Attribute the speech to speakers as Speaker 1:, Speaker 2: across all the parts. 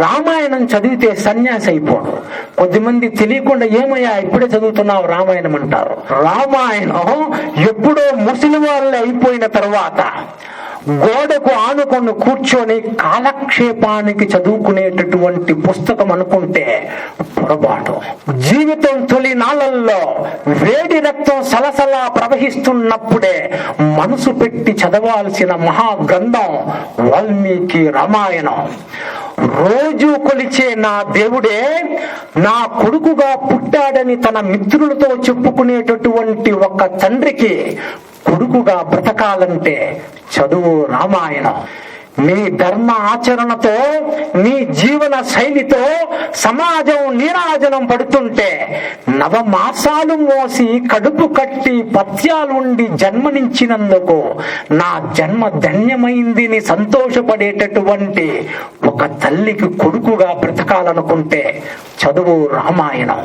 Speaker 1: రామాయణం చదివితే సన్యాసి అయిపోడు. కొద్దిమంది తెలియకుండా ఏమయ్యా ఇప్పుడే చదువుతున్నావు? రామాయణం అంటారు. రామాయణం ఎప్పుడో ముసలి వాళ్ళు అయిపోయిన తర్వాత గోడకు ఆనుకొని కూర్చొని కాలక్షేపానికి చదువుకునేటటువంటి పుస్తకం అనుకుంటే పొరపాటు. జీవితం తొలి నాళ్ళల్లో వేడి రక్తం సలసలా ప్రవహిస్తున్నప్పుడే మనసు పెట్టి చదవాల్సిన మహాగ్రంథం వాల్మీకి రామాయణం. రోజు కొలిచే నా దేవుడే నా కొడుకుగా పుట్టాడని తన మిత్రులతో చెప్పుకునేటటువంటి ఒక తండ్రికి కొడుకుగా బ్రతకాలంటే చదువు రామాయణం. నీ ధర్మ ఆచరణతో నీ జీవన శైలితో సమాజం నీరాజనం పడుతుంటే నవమాసాలు మోసి కడుపు కట్టి పత్యాలుండి జన్మనించినందుకు నా జన్మ ధన్యమైందిని సంతోషపడేటటువంటి ఒక తల్లికి కొడుకుగా బ్రతకాలనుకుంటే చదువు రామాయణం.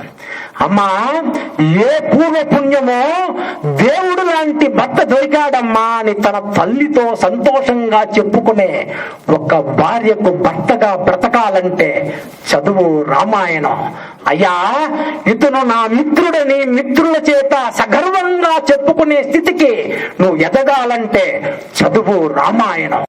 Speaker 1: అమ్మా ఏ పూర్వపుణ్యమో దేవుడు లాంటి భర్త దొరికాడమ్మా అని తన తల్లితో సంతోషంగా చెప్పుకునే ఒక భార్యకు భర్తగా బ్రతకాలంటే చదువు రామాయణం. అయ్యా ఇతను నా మిత్రుడని మిత్రుల చేత సగర్వంగా చెప్పుకునే స్థితికి నువ్వు ఎదగాలంటే చదువు రామాయణం.